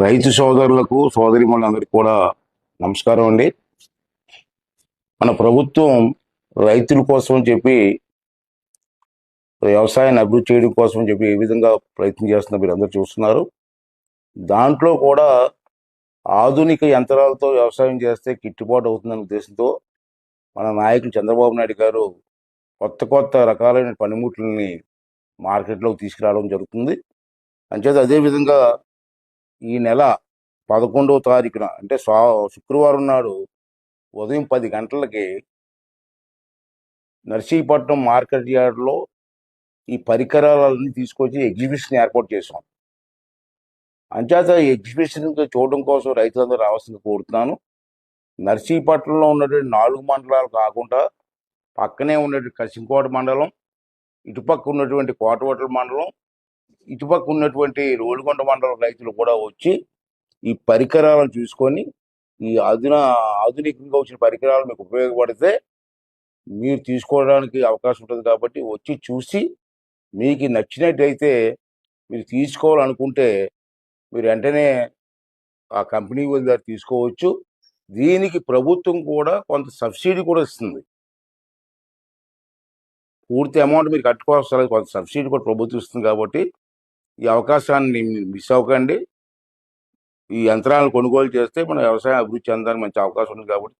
రైతు సోదరులకు సోదరిమణులందరికీ కూడా నమస్కారం అండి. మన ప్రభుత్వం రైతుల కోసం చెప్పి వ్యవసాయాన్ని అభివృద్ధి చేయడం కోసం చెప్పి ఏ విధంగా ప్రయత్నం చేస్తున్నా మీరు అందరూ చూస్తున్నారు. దాంట్లో కూడా ఆధునిక యంత్రాలతో వ్యవసాయం చేస్తే గిట్టుబాటు అవుతుందనే ఉద్దేశంతో మన నాయకులు చంద్రబాబు నాయుడు గారు కొత్త కొత్త రకాలైన పనిముట్లని మార్కెట్లోకి తీసుకురావడం జరుగుతుంది. అంచేత అదేవిధంగా ఈ నెల పదకొండవ తారీఖున అంటే శుక్రవారం నాడు ఉదయం పది గంటలకి నర్సీపట్నం మార్కెట్ యార్డ్లో ఈ పరికరాలన్నీ తీసుకొచ్చి ఎగ్జిబిషన్ ఏర్పాటు చేసాం అంచేత ఈ ఎగ్జిబిషన్ చూడడం కోసం రైతులందరూ రావాల్సింది కోరుతున్నాను. నర్సీపట్నంలో ఉన్నటువంటి నాలుగు మండలాలు కాకుండా పక్కనే ఉన్నటువంటి కసింకోట మండలం ఇటుపక్క ఉన్నటువంటి కోటవటల మండలం ఇటుపక్క ఉన్నటువంటి రోలుగొండ మండలం రైతులు కూడా వచ్చి ఈ పరికరాలను చూసుకొని ఈ అధున ఆధునికంగా వచ్చిన పరికరాలు మీకు ఉపయోగపడితే మీరు తీసుకోవడానికి అవకాశం ఉంటుంది కాబట్టి వచ్చి చూసి మీకు నచ్చినట్టయితే మీరు తీసుకోవాలనుకుంటే మీరు వెంటనే ఆ కంపెనీ వాళ్ళ దగ్గర తీసుకోవచ్చు. దీనికి ప్రభుత్వం కూడా కొంత సబ్సిడీ కూడా ఇస్తుంది. పూర్తి అమౌంట్ మీరు కట్టుకోవాల్సిన కొంత సబ్సిడీ కూడా ప్రభుత్వం ఇస్తుంది కాబట్టి ఈ అవకాశాన్ని మిస్ అవ్వకండి. ఈ యంత్రాలను కొనుగోలు చేస్తే మన వ్యవసాయం అభివృద్ధి చెందడానికి మంచి అవకాశం ఉంది కాబట్టి